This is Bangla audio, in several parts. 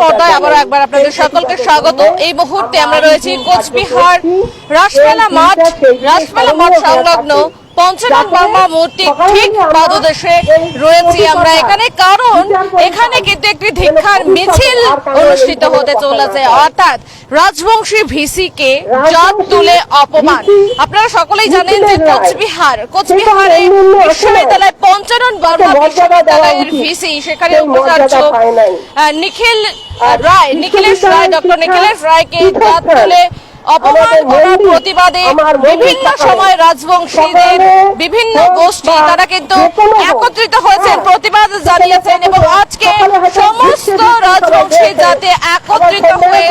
পর্দায় একবার আপনাদের সকলকে স্বাগত। এই মুহূর্তে আমরা রয়েছি কোচবিহার রাসমেলা মাঠ রাসমেলা মাঠ সংলগ্ন পঞ্চনাথ বর্মা মূর্তি ঠিক পাদদেশে রয়েছি আমরা এখানে। কারণ এখানে কিন্তু একটি ধিক্ষার মিছিল অনুষ্ঠিত হতে চলেছে। অর্থাৎ রাজবংশী ভিসিকে জাত তুলে অপমান। আপনারা সকলেই জানেন যে কোচবিহার কোচবিহারে বিশ্ববিদ্যালয় পঞ্চানন বর্মা বিশ্ববিদ্যালয়ের ভিসি সেখানে উপাচার্য নিখিল রায় নিখিলেশ রায় ডক্টর নিখিলেশ রায়কে জাত তুলে অপমান করার প্রতিবাদে বিভিন্ন সময় রাজবংশীদের বিভিন্ন গোষ্ঠী তারা কিন্তু একত্রিত হয়েছেন প্রতিবাদ জানিয়েছেন এবং আজকে সমস্ত রাজবংশী যাতে একত্রিত হয়ে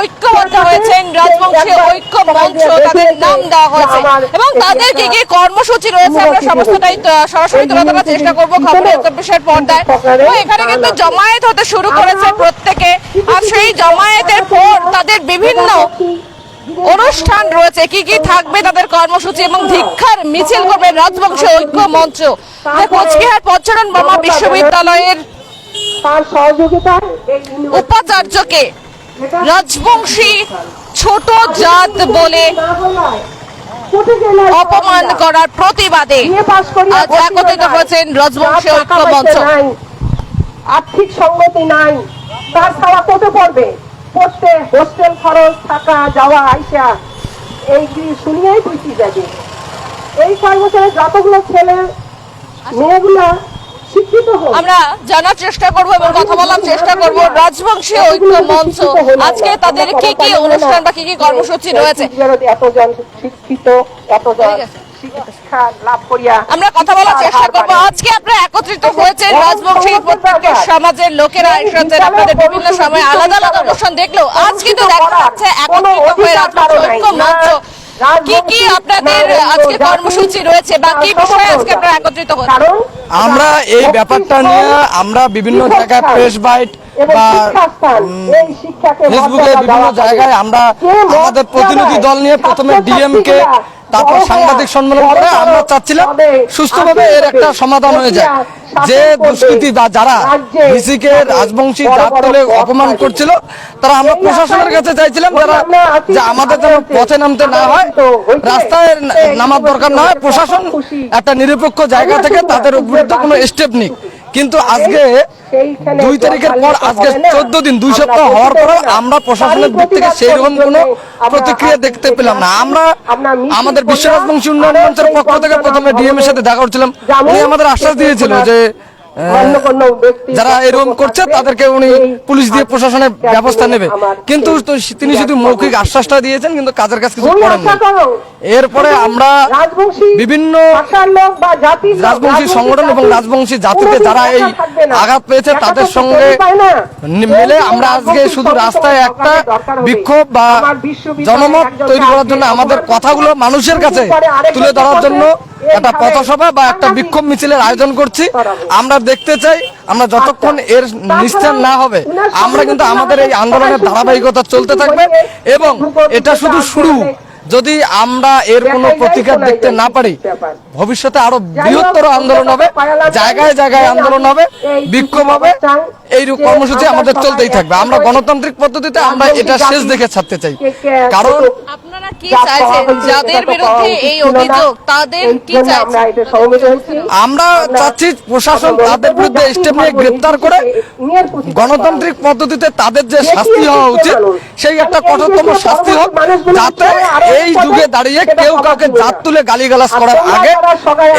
ঐক্যবদ্ধ হয়েছেন রাজবংশী ঐক্য মঞ্চ তাদের নাম দেওয়া হয়েছে। এবং তাদের কি কি কর্মসূচি রয়েছে আমরা সমস্তটাই সরাসরি তুলে ধরার চেষ্টা করব খবরের পর্দায়। এবং এখানে কিন্তু জমায়েত হতে শুরু করেছে প্রত্যেকে। আর সেই জমায়েতের পর তাদের বিভিন্ন অনুষ্ঠান রয়েছে। কি কি থাকবে তাদের কর্মসূচি এবং ধিক্ষার মিছিল করবে রাজবংশী ঐক্য মঞ্চ। কোচবিহার পঞ্চরণ বোমা বিশ্ববিদ্যালয়ের তার সহযোগিতায় উপাচার্যকে রাজবংশী ছোট জাত বলে অপমান করার প্রতিবাদে আজ একত্রিত হয়েছেন রাজবংশী ঐক্য মঞ্চ আর্থিক সঙ্গতি নাই। তার খাওয়া কত পড়বে। পড়তে হোস্টেল খরচ থাকা যাওয়া আইসা এই শুনিয়েই বুঝতে যাবে এই বছরে যতগুলো ছেলে মেয়েগুলা আমরা জানার চেষ্টা করব এবং কথা বলার চেষ্টা করব। ঐক্য মঞ্চ আজকে তাদের কি কি অনুষ্ঠান বা কি কি কর্মসূচি রয়েছে? এতজন শিক্ষিত এতজন আমরা কথা বলার চেষ্টা করব। আজকে আপনারা একত্রিত হয়েছেন রাজবংশী প্রত্যেকটা সমাজের লোকেরা এসেছেন আপনাদের বিভিন্ন সময় আলাদা আলাদা অনুষ্ঠান দেখলেও আজ কিন্তু দেখা যাচ্ছে একত্রিত হয়ে রাজবংশী ঐক্য মঞ্চ কি কি আপনাদের আজকে কর্মসূচি রয়েছে বা কি বিষয়ে আজকে আপনারা একত্রিত হচ্ছেন আমরা এই ব্যাপারটা নিয়ে আমরা বিভিন্ন জায়গায় প্রেস বাইট বা ফেসবুকে বিভিন্ন জায়গায় আমরা আমাদের প্রতিনিধি দল নিয়ে প্রথমে ডিএম কে তারপর সাংবাদিক সম্মেলন করে আমরা চাচ্ছিলাম সুস্থভাবে এর একটা সমাধান হয়ে যায়। যে দুষ্কৃতি বা যারা ভিসিকে রাজবংশী জাত তুলে অপমান করছিল তারা আমরা প্রশাসনের কাছে চাইছিলাম যারা যে আমাদের যেন পথে নামতে না হয় রাস্তায় নামার দরকার না হয় প্রশাসন একটা নিরপেক্ষ জায়গা থেকে তাদের বিরুদ্ধে কোনো স্টেপ নিক কিন্তু আজকে দুই তারিখের পর আজকে চোদ্দ দিন দুই সপ্তাহ হওয়ার পর আমরা প্রশাসনের দিক থেকে সেই রকম কোনো প্রতিক্রিয়া দেখতে পেলাম না। আমরা আমাদের বিশ্ব রাজবংশী উন্নয়ন মঞ্চের পক্ষ থেকে প্রথমে ডিএম এর সাথে দেখা করছিলাম। উনি আমাদের আশ্বাস দিয়েছিল যে যারা এরকম করছে তাদেরকে উনি পুলিশ দিয়ে প্রশাসনের ব্যবস্থা নেবে। কিন্তু তিনি শুধু মৌখিক আশ্বাসটা দিয়েছেন কিন্তু কাজের কাজ কিছু করেন এরপরে আমরা বিভিন্ন রাজবংশী সংগঠন এবং রাজবংশী জাতিতে যারা এই আঘাত পেয়েছে তাদের সঙ্গে মিলে আমরা আজকে শুধু রাস্তায় একটা বিক্ষোভ বা জনমত তৈরি করার জন্য আমাদের কথাগুলো মানুষের কাছে তুলে ধরার জন্য একটা পথসভা বা একটা বিক্ষোভ মিছিলের আয়োজন করছি। আমরা দেখতে চাই আমরা যতক্ষণ এর নিস্তার না হবে আমরা কিন্তু আমাদের এই আন্দোলনের ধারাবাহিকতা চলতে থাকবে এবং এটা শুধু শুরু। যদি আমরা এর কোনো প্রতিকার দেখতে না পারি ভবিষ্যতে আরও বৃহত্তর আন্দোলন হবে জায়গায় জায়গায় আন্দোলন হবে বিক্ষোভ হবে এই কর্মসূচি আমাদের চলতেই থাকবে। আমরা গণতান্ত্রিক পদ্ধতিতে আমরা এটা শেষ দেখে ছাড়তে চাই। কারণ আপনারা কি চাইছেন? যাদের বিরুদ্ধে এই অভিযোগ তাদের কি চাইছেন? আমরা চাচ্ছি প্রশাসন তাদের বিরুদ্ধে স্টেপ নিয়ে গ্রেপ্তার করে গণতান্ত্রিক পদ্ধতিতে তাদের যে শাস্তি হওয়া উচিত সেই একটা কঠোরতম শাস্তি হোক যাতে এই যুগে দাঁড়িয়ে কেউ কাউকে জাত তুলে গালিগালাজ করার আগে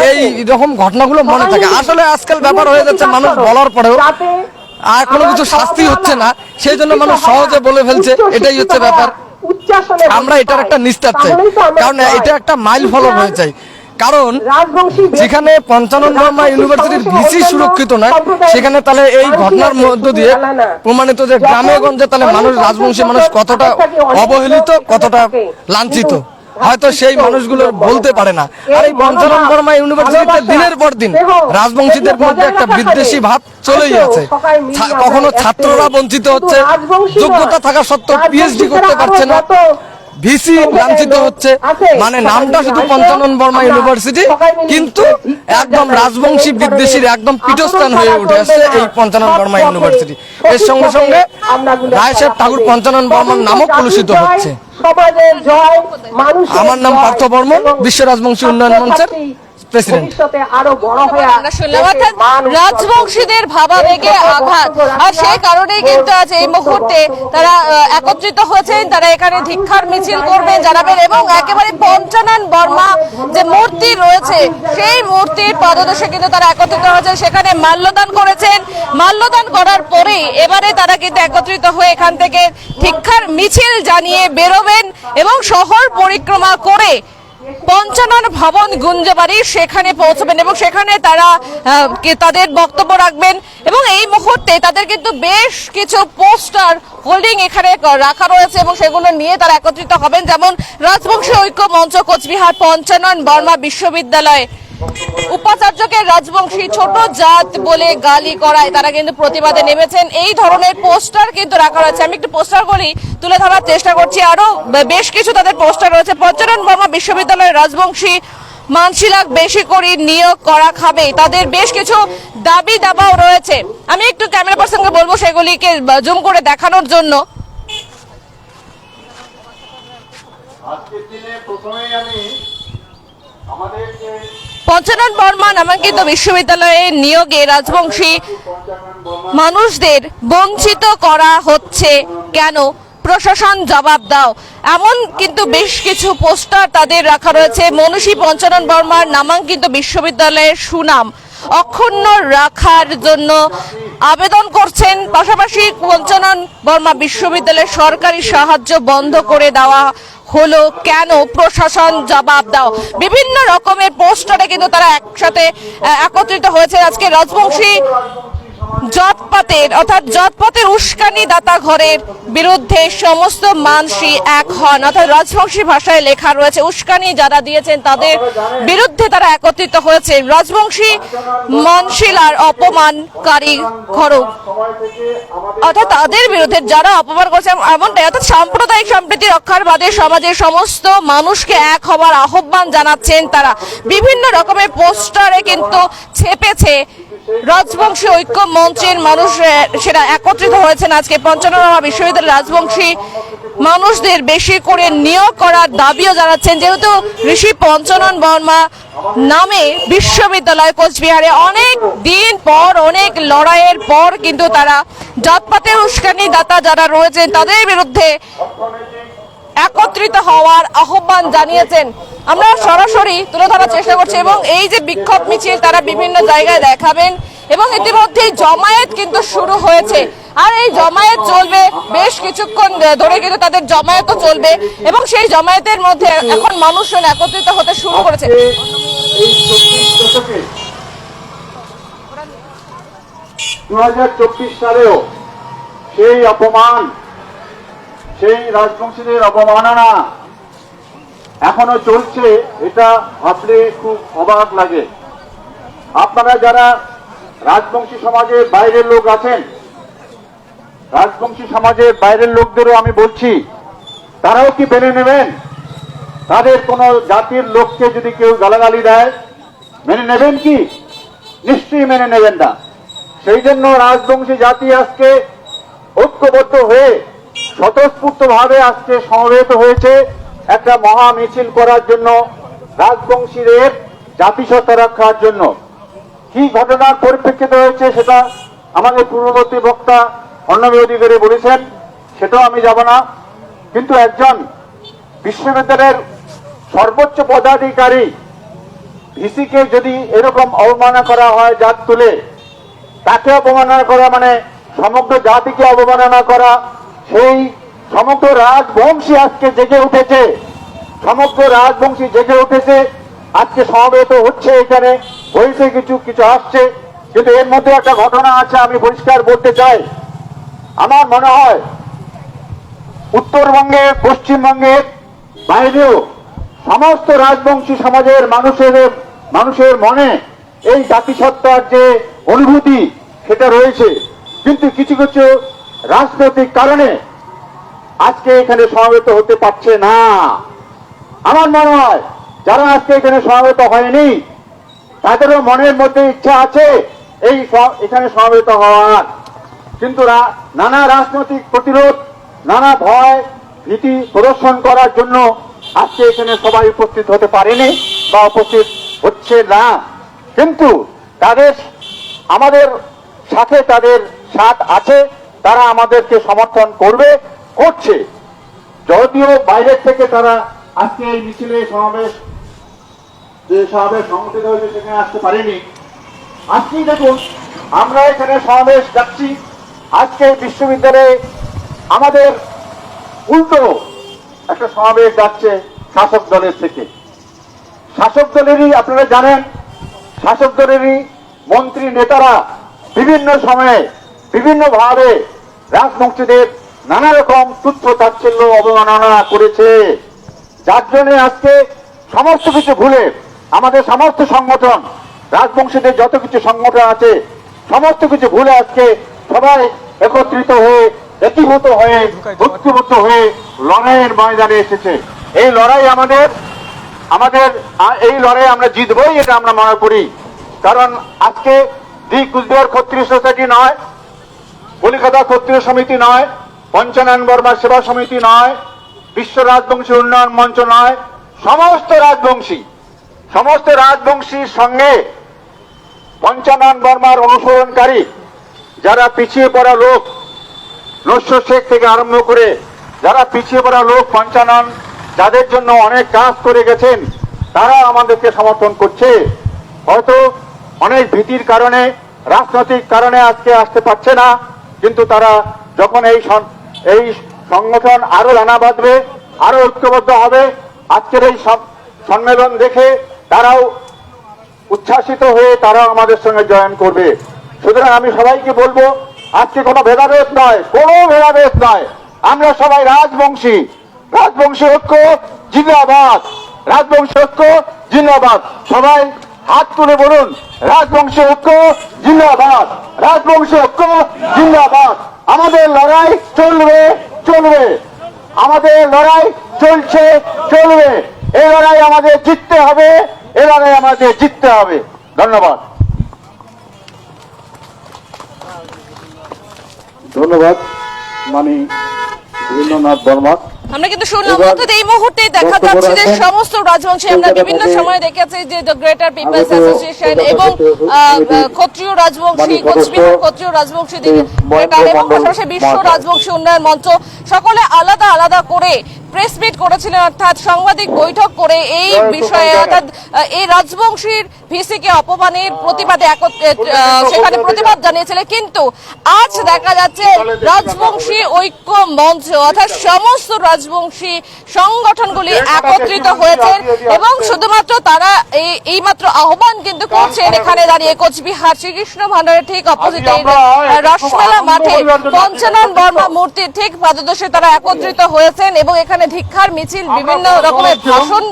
এই রকম ঘটনাগুলো মনে থাকে। আসলে আজকাল ব্যাপার হয়ে যাচ্ছে মানুষ বলার পরেও আর কোনো কিছু শাস্তি হচ্ছে না সেই জন্য মানুষ সহজে বলে ফেলছে এটাই হচ্ছে ব্যাপার। আমরা এটার একটা নিস্তার চাই। কারণ এটা একটা মাইল ফলক হয়ে যায় কারণ যেখানে পঞ্চানন বর্মা ইউনিভার্সিটির ভিসি সুরক্ষিত না সেখানে তাহলে এই ঘটনার মধ্য দিয়ে প্রমাণিত যে গ্রামে গঞ্জে তাহলে মানুষ রাজবংশী মানুষ কতটা অবহেলিত কতটা লাঞ্ছিত। হয়তো সেই মানুষগুলো বলতে পারে না। আর এই পঞ্চানন বর্মা ইউনিভার্সিটিতে দিনের পর দিন রাজবংশীদের মধ্যে একটা বিদ্বেষী ভাব চলেই আছে কখনো ছাত্ররা বঞ্চিত হচ্ছে যোগ্যতা থাকা সত্ত্বেও পিএইচডি করতে পারছে না। ভিসি লাঞ্ছিত হচ্ছে। মানে নামটা শুধু পঞ্চানন বর্মা ইউনিভার্সিটি কিন্তু একদম রাজবংশী বিদ্বেষীর একদম পীঠস্থান হয়ে উঠে আসছে এই পঞ্চানন বর্মা ইউনিভার্সিটি। এর সঙ্গে সঙ্গে রায় সাহেব ঠাকুর পঞ্চানন বর্মার নামও কলুষিত হচ্ছে। আমার নাম পার্থ বর্মন, বিশ্ব রাজবংশী উন্নয়ন মঞ্চের প্রেসিডেন্ট। আরও বড় হয়ে আমরা শুনলাম অর্থাৎ রাজবংশীদের ভাবাবেগে আঘাত। আর সেই কারণেই কিন্তু আজ এই মুহূর্তে তারা একত্রিত হয়েছেন তারা এখানে ধিক্ষার মিছিল করবেন জানাবেন এবং একেবারে পঞ্চানন বর্মা যে মূর্তি রয়েছে সেই মূর্তির পদদেশে কিন্তু তারা একত্রিত হয়েছে সেখানে মাল্যদান করেছেন। মাল্যদান করার পরেই এবারে তারা কিন্তু একত্রিত হয়ে এখান থেকে ধিক্ষার মিছিল জানিয়ে বেরোবেন এবং শহর পরিক্রমা করে পঞ্চানন ভবন গুঞ্জবাড়ি, সেখানে পৌঁছবেন এবং সেখানে তারা তাদের বক্তব্য রাখবেন এবং এই মুহূর্তে তাদের কিন্তু বেশ কিছু পোস্টার হোল্ডিং এখানে রাখা রয়েছে এবং সেগুলো নিয়ে তারা একত্রিত হবেন। যেমন রাজবংশী ঐক্য মঞ্চ কোচবিহার পঞ্চানন বর্মা বিশ্ববিদ্যালয়। উপাচার্যকে রাজবংশী ছোট জাত বলে গালি করায় তারা কিন্তু প্রতিবাদে নেমেছেন। এই ধরনের পোস্টার কিন্তু রাখা রয়েছে। আমি একটু পোস্টারগুলি তুলে ধরার চেষ্টা করছি। আরও বেশ কিছু তাদের পোস্টার রয়েছে। পঞ্চানন বর্মা বিশ্ববিদ্যালয়ের রাজবংশী মানসিলাক বেশি করে নিয়োগ করা খাবে। তাদের বেশ কিছু দাবি দাবাও রয়েছে। আমি একটু ক্যামেরা পার্সনকে বলব সেগুলিকে জুম করে দেখানোর জন্য। আজকের দিনে প্রথমেই আমি আমাদের যে পঞ্চানন বর্মা নামাঙ্কিত বিশ্ববিদ্যালয়ে নিয়োগে রাজবংশী মানুষদের বঞ্চিত করা হচ্ছে কেন? প্রশাসন জবাব দাও। এমন কিন্তু বেশ কিছু পোস্টার তাদের রাখা রয়েছে। মনীষী পঞ্চানন বর্মার নামাঙ্কিত বিশ্ববিদ্যালয়ের সুনাম অক্ষুণ্ণ রাখার জন্য আবেদন করছেন। পাশাপাশি পঞ্চানন বর্মা বিশ্ববিদ্যালয়ের সরকারি সাহায্য বন্ধ করে দেওয়া হলো কেন প্রশাসন জবাব দাও? বিভিন্ন রকমের পোস্টারে কিন্তু তারা একসাথে একত্রিত হয়েছে আজকে রাজবংশী জটপাতের অর্থাৎ জটপাতের উস্কানি দাতা ঘরের বিরুদ্ধে সমস্ত মানসী এক হন। অর্থাৎ রাজবংশী ভাষায় লেখা রয়েছে, উস্কানি যারা দিয়েছেন তাদের বিরুদ্ধে তারা একত্রিত হয়েছে। রাজবংশী মনশিলার অপমানকারী ঘরক অর্থাৎ তাদের বিরুদ্ধে যারা অপমান করছে এমনটাই। অর্থাৎ সাম্প্রদায়িক সম্প্রীতি রক্ষার বাদে সমাজের সমস্ত মানুষকে এক হওয়ার আহ্বান জানাচ্ছেন তারা। বিভিন্ন রকমের পোস্টারে কিন্তু ছেপেছে রাজবংশী ঐক্য মঞ্চের মানুষ সেটা একত্রিত হয়েছেন আজকে পঞ্চাননমা বিশ্ববিদ্যালয়ের রাজবংশী মানুষদের বেশি করে নিয়োগ করার দাবিও জানাচ্ছেন। যেহেতু ঋষি পঞ্চানন বর্মা নামে বিশ্ববিদ্যালয় কোচবিহারে অনেক দিন পর, অনেক লড়াইয়ের পর কিন্তু তারা জাতপাতের উস্কানি দাতা যারা রয়েছেন, তাদের বিরুদ্ধে একত্রিত হওয়ার আহ্বান জানিয়েছেন। আমরা সরাসরি তুলে ধরার চেষ্টা করছি এবং এই যে বিক্ষোভ মিছিল তারা বিভিন্ন জায়গায় দেখাবেন এবং ইতিমধ্যেই জমায়েত কিন্তু শুরু হয়েছে। আর এই জমায়েত চলবে বেশ কিছুক্ষণ ধরে কিন্তু তাদের জমায়েতও চলবে এবং সেই জমায়েতের মধ্যে এখন মানুষজন একত্রিত হতে শুরু করেছে। দু সালেও সেই অপমান সেই রাজবংশীদের অপমাননা এখনও চলছে, এটা ভাবলে খুব অবাক লাগে। আপনারা যারা রাজবংশী সমাজের বাইরের লোক আছেন, রাজবংশী সমাজের বাইরের লোকদেরও আমি বলছি, তারাও কি মেনে নেবেন? তাদের কোন জাতির লোককে যদি কেউ গালাগালি দেয়, মেনে নেবেন কি? নিশ্চয়ই মেনে নেবেন না। সেই জন্য রাজবংশী জাতি আজকে ঐক্যবদ্ধ হয়ে স্বতঃস্ফূর্ত ভাবে আজকে সমবেত হয়েছে একটা মহা মিছিল করার জন্য রাজবংশীদের জাতিসত্তা রক্ষার জন্য। কি ঘটনার পরিপ্রেক্ষিতে হয়েছে সেটা আমাদের পূর্ববর্তী বক্তা অন্নবী অধিকারী বলেছেন, সেটাও আমি যাব না। কিন্তু একজন বিশ্ববিদ্যালয়ের সর্বোচ্চ পদাধিকারী ভিসিকে যদি এরকম অবমাননা করা হয় জাত তুলে, তাকে অবমাননা করা মানে সমগ্র জাতিকে অবমাননা করা সেই সমগ্র রাজবংশী আজকে জেগে উঠেছে। সমগ্র রাজবংশী জেগে উঠেছে। আজকে সমবেত হচ্ছে এখানে। হয়েছে কিছু কিছু আসছে। কিন্তু এর মধ্যে একটা ঘটনা আছে, আমি পরিষ্কার বলতে চাই। আমার মনে হয় উত্তরবঙ্গে পশ্চিমবঙ্গের বাইরেও সমস্ত রাজবংশী সমাজের মানুষের মানুষের মনে এই জাতিসত্তার যে অনুভূতি, সেটা রয়েছে। কিন্তু কিছু কিছু রাজনৈতিক কারণে আজকে এখানে সমাবেত হতে পারছে না। আমার মনে হয়, যারা আজকে এখানে সমাবেত হয়নি, তাদেরও মনের মধ্যে ইচ্ছা আছে এই এখানে সমাবেত হওয়ার। কিন্তু নানা রাজনৈতিক প্রতিরোধ, নানা ভয়, ভীতি প্রদর্শন করার জন্য আজকে এখানে সবাই উপস্থিত হতে পারেনি বা উপস্থিত হচ্ছে না। কিন্তু তাদের, আমাদের সাথে তাদের সাথ আছে। তারা আমাদেরকে সমর্থন করবে, করছে। যদিও বাইরের থেকে তারা আজকে এই মিছিলে সমাবেশ, যে সমাবেশ সংগঠিত হয়েছে সেখানে আসতে পারেনি। আজকেই দেখুন, আমরা এখানে সমাবেশ যাচ্ছি। আজকে বিশ্ববিদ্যালয়ে আমাদের উল্টো একটা সমাবেশ যাচ্ছে শাসক দলের থেকে। শাসক দলেরই আপনারা জানেন, শাসক দলেরই মন্ত্রী নেতারা বিভিন্ন সময়ে বিভিন্ন ভাবে রাজবংশীদের নানা রকম তুচ্ছ তাচ্ছিল্য অবমাননা করেছে। যার জন্য আজকে সমস্ত কিছু ভুলে আমাদের সমস্ত সংগঠন, রাজবংশীদের যত কিছু সংগঠন আছে, সমস্ত কিছু ভুলে আজকে সবাই একত্রিত হয়ে, একীভূত হয়ে ঐক্যবদ্ধ হয়ে লড়াইয়ের ময়দানে এসেছে। এই লড়াই আমাদের আমাদের এই লড়াই আমরা জিতবই, এটা আমরা মনে করি। কারণ আজকে দি কুচবিহার ক্ষত্রিয় সোসাইটি নয় কলিকাতা ক্ষত্রিয় সমিতি নয়, পঞ্চানন বর্মা সেবা সমিতি নয়, বিশ্ব রাজবংশী উন্নয়ন মঞ্চ নয়, সমস্ত রাজবংশী, সমস্ত রাজবংশীর সঙ্গে পঞ্চানন বর্মার অনুসরণকারী যারা পিছিয়ে পড়া লোক, নস্য শেখ থেকে আরম্ভ করে যারা পিছিয়ে পড়া লোক, পঞ্চানন, যাদের জন্য অনেক কাজ করে গেছেন, তারা আমাদেরকে সমর্থন করছে। হয়তো অনেক ভীতির কারণে, রাজনৈতিক কারণে আজকে আসতে পারছে না। কিন্তু তারা যখন এই এই সংগঠন আরও রানা বাঁধবে, আরও ঐক্যবদ্ধ হবে, আজকের এই সম্মেলন দেখে তারাও উচ্ছ্বাসিত হয়ে তারাও আমাদের সঙ্গে জয়েন করবে। সুতরাং আমি সবাইকে বলব, আজকে কোনো ভেদাভেদ নয়, কোনো ভেদাভেদ নয়। আমরা সবাই রাজবংশী। রাজবংশী ঐক্য, জিন্দাবাদ। রাজবংশী ঐক্য, জিন্দাবাদ। সবাই হাত তুলে বলুন, রাজবংশী ঐক্য, জিন্দাবাদ। রাজবংশী ঐক্য, জিন্দাবাদ। আমাদের লড়াই চলবে চলবে। আমাদের লড়াই চলছে, চলবে। এ লড়াই আমাদের জিততে হবে এই লড়াই আমাদের জিততে হবে। ধন্যবাদ। ধন্যবাদ মানে বীরেন্দ্রনাথ বর্মা। আমরা কিন্তু শুনলাম অর্থাৎ এই মুহূর্তে দেখা যাচ্ছে যে সমস্ত রাজবংশী আমরা বিভিন্ন সময় দেখেছি যে দ্য গ্রেটার পিপলস অ্যাসোসিয়েশন এবং ক্ষত্রিয় রাজবংশী কোচবিহার ক্ষত্রিয় রাজবংশী মহেন্দ্র এবং পাশাপাশি বিশ্ব রাজবংশী উন্নয়ন মঞ্চ সকলে আলাদা আলাদা করে প্রেস মিট করেছিলেন অর্থাৎ সাংবাদিক বৈঠক করে এই বিষয়ে অর্থাৎ এই রাজবংশীর ভিসিকে অপমানের প্রতিবাদে সেখানে প্রতিবাদ জানিয়েছিলেন কিন্তু আজ দেখা যাচ্ছে রাজবংশী ঐক্য মঞ্চ অর্থাৎ সমস্ত রাজবংশী সংগঠনগুলি একত্রিত হয়েছেন এবং শুধুমাত্র তারা এই এইমাত্র আহ্বান কিন্তু করছেন এখানে দাঁড়িয়ে কোচবিহার শ্রীকৃষ্ণ ভান্ডারের ঠিক অপোজিটে রসমেলা মাঠে পঞ্চানন বর্মা মূর্তির ঠিক পাদদেশে তারা একত্রিত হয়েছেন এবং এখানে ধিক্ষার মিছিল বিভিন্ন রকমের ভাষণ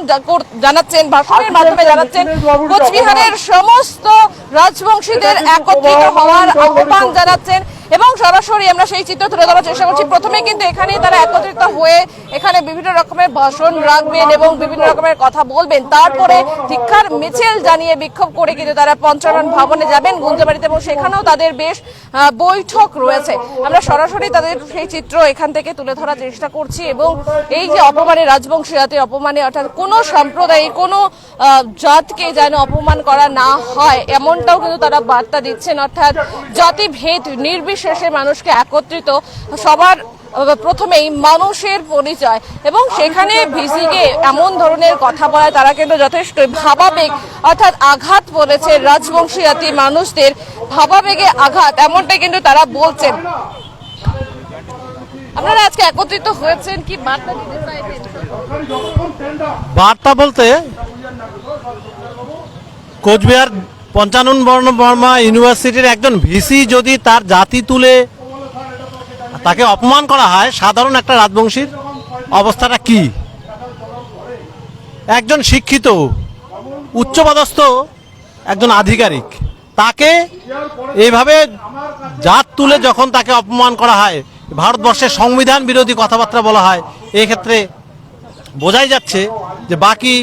জানাচ্ছেন ভাষণের মাধ্যমে জানাচ্ছেন। কোচবিহারের সমস্ত রাজবংশীদের একত্রিত হওয়ার আহ্বান জানাচ্ছেন। এবং সরাসরি আমরা সেই চিত্র তুলে ধরার চেষ্টা করছি। প্রথমে কিন্তু এখানে তারা একত্রিত হয়ে এখানে বিভিন্ন রকমের ভাষণ রাখবেন এবং বিভিন্ন রকমের কথা বলবেন। তারপরে শিক্ষার মিছিল জানিয়ে বিক্ষোভ করে কিন্তু তারা পঞ্চানন ভবনে যাবেন গুঞ্জাবাড়িতে এবং সেখানেও তাদের বেশ বৈঠক রয়েছে। আমরা সরাসরি তাদের সেই চিত্র এখান থেকে তুলে ধরার চেষ্টা করছি এবং এই যে অপমানে রাজবংশী জাতির অপমানে, অর্থাৎ কোনো সম্প্রদায় কোনো জাতকে যেন অপমান করা না হয়, এমনটাও কিন্তু তারা বার্তা দিচ্ছেন। অর্থাৎ জাতিভেদ নির্বিশেষে মানুষকে একত্রিত সবার প্রথমেই মানুষের পরিচয়। এবং সেখানে ভিসিকে এমন ধরনের কথা বলায়, তারা কিন্তু যথেষ্ট ভাবাবেগ, অর্থাৎ আঘাত পড়েছে রাজবংশী জাতি মানুষদের। ভাবাবেগে আঘাত, এমনটাই কিন্তু তারা বলছেন। আপনারা আজকে একত্রিত হয়েছেন কি বার্তা বার্তা বলতে কোচবিহার পঞ্চানন বর্মা ইউনিভার্সিটির একজন ভিসি যদি তার জাতি তুলে তাকে অপমান করা হয়, সাধারণ একটা রাজবংশীর অবস্থাটা কি? একজন শিক্ষিত, উচ্চপদস্থ একজন আধিকারিক, তাকে এইভাবে জাত তুলে যখন তাকে অপমান করা হয়, ভারতবর্ষের সংবিধান বিরোধী কথাবার্তা বলা হয়, এক্ষেত্রে বোঝাই যাচ্ছে যে বাকি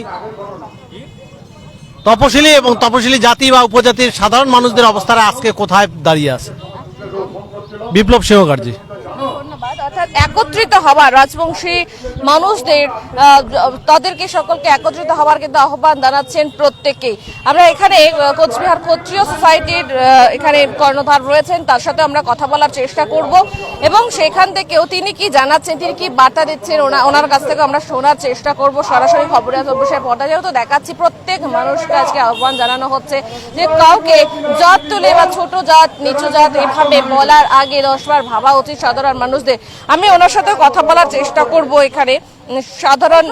তপশিলি এবং তপশিলি জাতি বা উপজাতির সাধারণ মানুষদের অবস্থারা আজকে কোথায় দাঁড়িয়ে আছে? বিপ্লব সিংহকার্জি অর্থাৎ একত্রিত হবার রাজবংশী মানুষদের তাদেরকে সকলকে একত্রিত হবার কিন্তু আহ্বান জানাচ্ছেন প্রত্যেকেই। আমরা এখানে কোচবিহার ক্ষত্রিয় সোসাইটির এখানে কর্ণধার রয়েছেন, তার সাথে আমরা কথা বলার চেষ্টা করব। এবং সেখান থেকেও তিনি কি জানাচ্ছেন, তিনি কি বার্তা দিচ্ছেন, ওনা- ওনার কাছ থেকে আমরা শোনার চেষ্টা করব। সরাসরি খবরে অবশ্যই পর্দা যেহেতু দেখাচ্ছি, প্রত্যেক মানুষকে আজকে আহ্বান জানানো হচ্ছে যে কাউকে জাত তুলে বা ছোট জাত, নিচু জাত, এভাবে বলার আগে দশবার ভাবা উচিত সাধারণ মানুষদের। আমি ওনার সাথে কথা বলার চেষ্টা করব এখানে। সাধারণ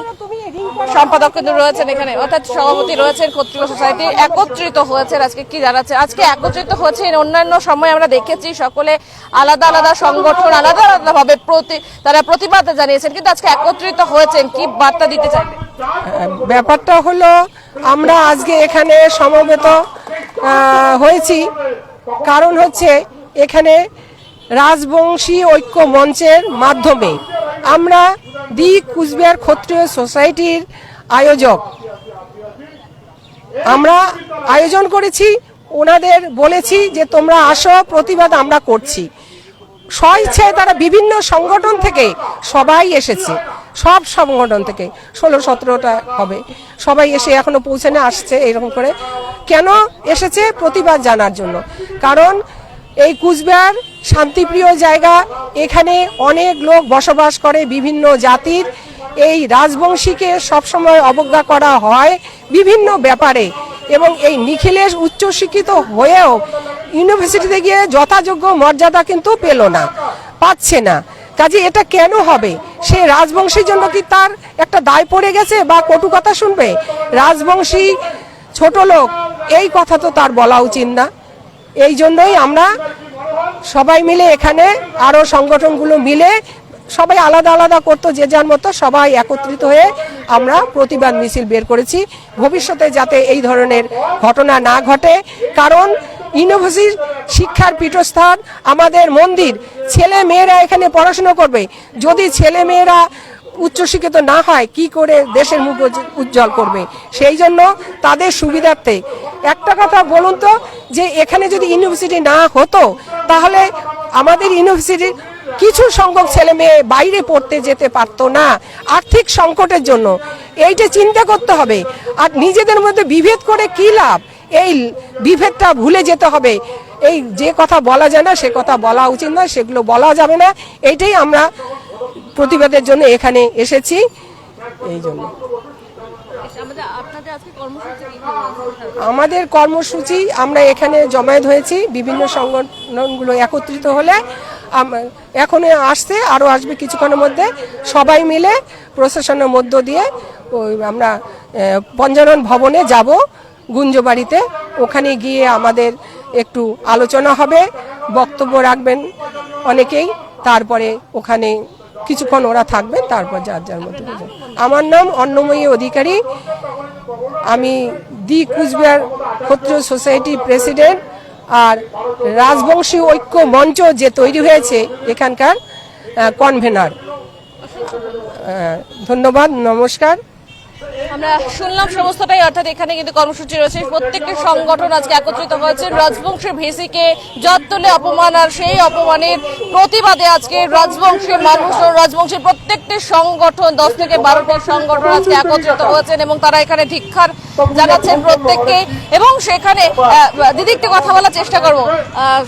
সম্পাদক কিন্তু রয়েছেন এখানে। অর্থাৎ সভাপতি রয়েছেন ক্ষত্রিয় সোসাইটি একত্রিত হয়েছে আজকে কি জানাচ্ছে? আজকে একত্রিত হয়েছে অন্যান্য সময় আমরা দেখেছি সকলে আলাদা আলাদা সংগঠন, আলাদা আলাদা ভাবে প্রতি তারা প্রতিবাদ জানিয়েছেন, কিন্তু আজকে একত্রিত হয়েছেন, কি বার্তা দিতে চাইবেন ব্যাপারটা হলো, আমরা আজকে এখানে সমবেত হয়েছি। কারণ হচ্ছে, এখানে রাজবংশী ঐক্য মঞ্চের মাধ্যমে আমরা দি কুচবিহার ক্ষত্রিয় সোসাইটির আয়োজক। আমরা আয়োজন করেছি, ওনাদের বলেছি যে তোমরা আসো, প্রতিবাদ আমরা করছি। স্বইচ্ছায় তারা বিভিন্ন সংগঠন থেকে সবাই এসেছে। সব সংগঠন থেকে ষোলো, সতেরোটা হবে। সবাই এসে এখনও পৌঁছানো আসছে এরকম করে। কেন এসেছে? প্রতিবাদ জানার জন্য। কারণ এই কুচবিহার শান্তিপ্রিয় জায়গা। এখানে অনেক লোক বসবাস করে বিভিন্ন জাতির। এই রাজবংশীকে সবসময় অবজ্ঞা করা হয় বিভিন্ন ব্যাপারে। এবং এই নিখিলেশ উচ্চশিক্ষিত হয়েও ইউনিভার্সিটিতে গিয়ে যথাযোগ্য মর্যাদা কিন্তু পেল না, পাচ্ছে না। কাজে এটা কেন হবে? সে রাজবংশীর জন্য কি তার একটা দায় পড়ে গেছে বা কটু কথা শুনবে? রাজবংশী ছোট লোক, এই কথা তো তার বলা উচিত না। এই জন্যই আমরা সবাই মিলে এখানে, আরও সংগঠনগুলো মিলে সবাই আলাদা আলাদা করতো, যে যার মতো সবাই একত্রিত হয়ে আমরা প্রতিবাদ মিছিল বের করেছি। ভবিষ্যতে যাতে এই ধরনের ঘটনা না ঘটে, কারণ ইউনিভার্সিটির শিক্ষার পীঠস্থান, আমাদের মন্দির, ছেলে মেয়েরা এখানে পড়াশুনো করবে। যদি ছেলে মেয়েরা উচ্চশিক্ষিত না হয় কি করে দেশের মুখ উজ্জ্বল করবে? সেই জন্য তাদের সুবিধার্থে। একটা কথা বলুন তো, যে এখানে যদি ইউনিভার্সিটি না হতো, তাহলে আমাদের ইউনিভার্সিটির কিছু সংখ্যক ছেলে মেয়ে বাইরে পড়তে যেতে পারতো না আর্থিক সংকটের জন্য। এইটা চিন্তা করতে হবে। আর নিজেদের মধ্যে বিভেদ করে কি লাভ? এই বিভেদটা ভুলে যেতে হবে। এই যে কথা বলা যায় না, সে কথা বলা উচিত নয়, সেগুলো বলা যাবে না। এইটাই আমরা প্রতিবাদের জন্য এখানে এসেছি। এই জন্য। আমাদের কর্মসূচি আমরা এখানে জমায়েত হয়েছি বিভিন্ন সংগঠনগুলো একত্রিত হলে এখন আসছে আরও আসবে কিছুক্ষণের মধ্যে। সবাই মিলে প্রশাসনের মধ্য দিয়ে ওই আমরা পঞ্জানন ভবনে যাব গুঞ্জবাড়িতে। ওখানে গিয়ে আমাদের একটু আলোচনা হবে বক্তব্য রাখবেন অনেকেই। তারপরে ওখানে কিছুক্ষণ ওরা থাকবে, তারপর যার যার মতো আমার নাম অন্নময়ী অধিকারী। আমি দি কুচবিহার ক্ষত্রিয় সোসাইটি প্রেসিডেন্ট আর রাজবংশী ঐক্য মঞ্চ যে তৈরি হয়েছে এখানকার কনভেনার। ধন্যবাদ, নমস্কার। আমরা শুনলাম সমস্তটাই অর্থাৎ এখানে কিন্তু কর্মসূচি রয়েছে। প্রত্যেকটি সংগঠন আজকে একত্রিত হয়েছে। রাজবংশের ভিসিকে যত্তলে অপমান আর সেই অপমানের প্রতিবাদে আজকে রাজবংশের মানুষ ও রাজবংশের প্রত্যেকটি সংগঠন, দশ থেকে বারোটি সংগঠন আজকে একত্রিত হয়েছেন এবং তারা এখানে ধিক্ষার জানাচ্ছেন প্রত্যেককে। এবং সেখানে দিদি, একটু কথা বলার চেষ্টা করব।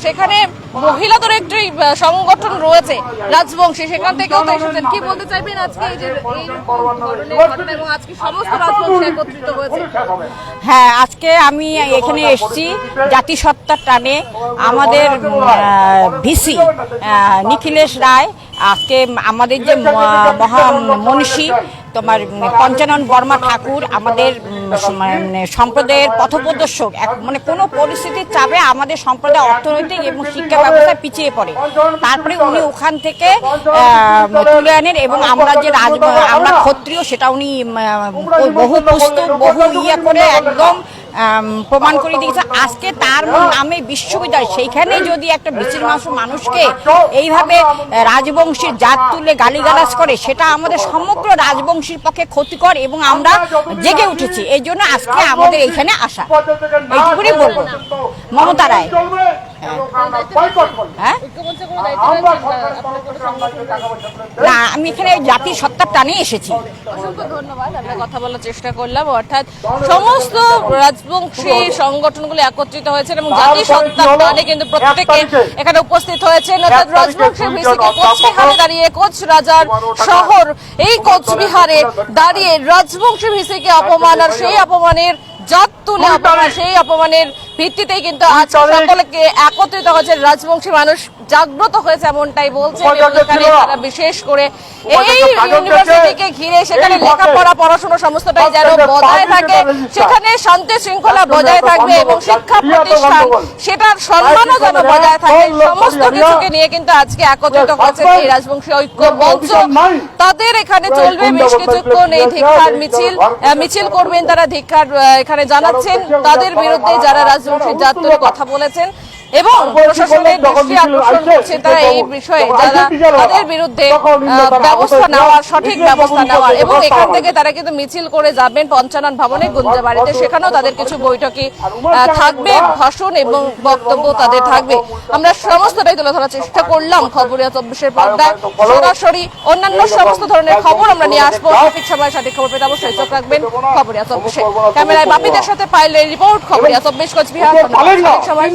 সেখানে মহিলাদের একটি সংগঠন রয়েছে রাজবংশী। সেখান থেকেও তো এসেছেন। কি বলতে চাইবেন আজকে এই যে আজকে সমস্ত রাজবংশী একত্রিত হয়েছে? হ্যাঁ আজকে আমি এখানে এসেছি জাতিসত্তার টানে। আমাদের ভিসি নিখিলেশ রায়, আজকে আমাদের যে মহা মনীষী তোমার পঞ্চানন বর্মা ঠাকুর আমাদের মানে সম্প্রদায়ের পথপ্রদর্শক। এক- মানে কোনো পরিস্থিতির চাপে আমাদের সম্প্রদায় অর্থনৈতিক এবং শিক্ষা ব্যবস্থা পিছিয়ে পড়ে। তারপরে উনি ওখান থেকে তুলে আনেন এবং আমরা যে রাজ আমরা ক্ষত্রিয়, সেটা উনি বহু পুস্তক, বহু ইয়ে করে একদম প্রমাণ করে দিয়েছে। আজকে তার নামে বিশ্ববিদ্যালয় সেইখানে যদি একটা বিশ্রী মাংস মানুষকে এইভাবে রাজবংশীর জাত তুলে গালিগালাজ করে, সেটা আমাদের সমগ্র রাজবংশীর পক্ষে ক্ষতিকর এবং আমরা জেগে উঠেছি। এই জন্য আজকে আমাদের এইখানে আসা। এইটুকুনি বলব। মমতা রায়। হ্যাঁ। না। আমি এখানে জাতির সত্তার টানে এসেছি। অসংখ্য ধন্যবাদ আমরা কথা বলার চেষ্টা করলাম। অর্থাৎ সমস্ত রাজবংশী সংগঠনগুলো একত্রিত হয়েছেন এবং জাতি সত্তার টানে কিন্তু প্রত্যেকে এখানে উপস্থিত হয়েছেন। অর্থাৎ ভিসিকে কোচবিহারে দাঁড়িয়ে কোচ রাজার শহর এই কোচবিহারে দাঁড়িয়ে রাজবংশী ভিসিকে অপমান আর সেই অপমানের জাত তুলে অপমান সেই অপমানের ভিত্তিতেই কিন্তু আজ সকলকে একত্রিত হয়েছে। রাজবংশী মানুষ জাগ্রত হয়েছে এমনটাই বলছে। তারা বিশেষ করে এই ইউনিভার্সিটিকে ঘিরে সেখানে লেখাপড়া পড়াশোনা সমস্তটাই যেন বজায় থাকে। সেখানে শান্তি শৃঙ্খলা বজায় থাকবে এবং শিক্ষা প্রতিষ্ঠান সেটার সম্মানও যেন বজায় থাকে। সমস্ত কিছুকে নিয়ে কিন্তু আজকে একত্রিত হয়েছে এই রাজবংশী ঐক্য। মঞ্চ তাদের এখানে চলবে বেশ কিছুক্ষণ এই ধিক্ষার মিছিল মিছিল করবেন তারা ধিক্ষার এখানে জানাচ্ছেন তাদের বিরুদ্ধে যারা রাজবংশী জাত তুলে কথা বলেছেন এবং প্রশাসনের দৃষ্টি আকর্ষণ করছে তারা এই বিষয়ে যারা তাদের বিরুদ্ধে ব্যবস্থা নেওয়ার সঠিক ব্যবস্থা নেওয়ার। এবং এখান থেকে তারা কিন্তু মিছিল করে যাবেন পঞ্চানন ভবনে গুঞ্জাবাড়িতে সেখানেও তাদের কিছু বৈঠকি আহ, থাকবে ভাষণ এবং বক্তব্য তাদের থাকবে। আমরা সমস্তটাই তুলে ধরার চেষ্টা করলাম খবরিয়া চব্বিশের পর্দায়। সরাসরি অন্যান্য সমস্ত ধরনের খবর আমরা নিয়ে আসব। সঠিক সময় সঠিক খবর পেতে অবশ্যই চোখ রাখবেন খবরিয়া চব্বিশে। ক্যামেরায় বাপিদের সাথে পাইলে রিপোর্ট খবর চব্বিশ কোচবিহার সময়।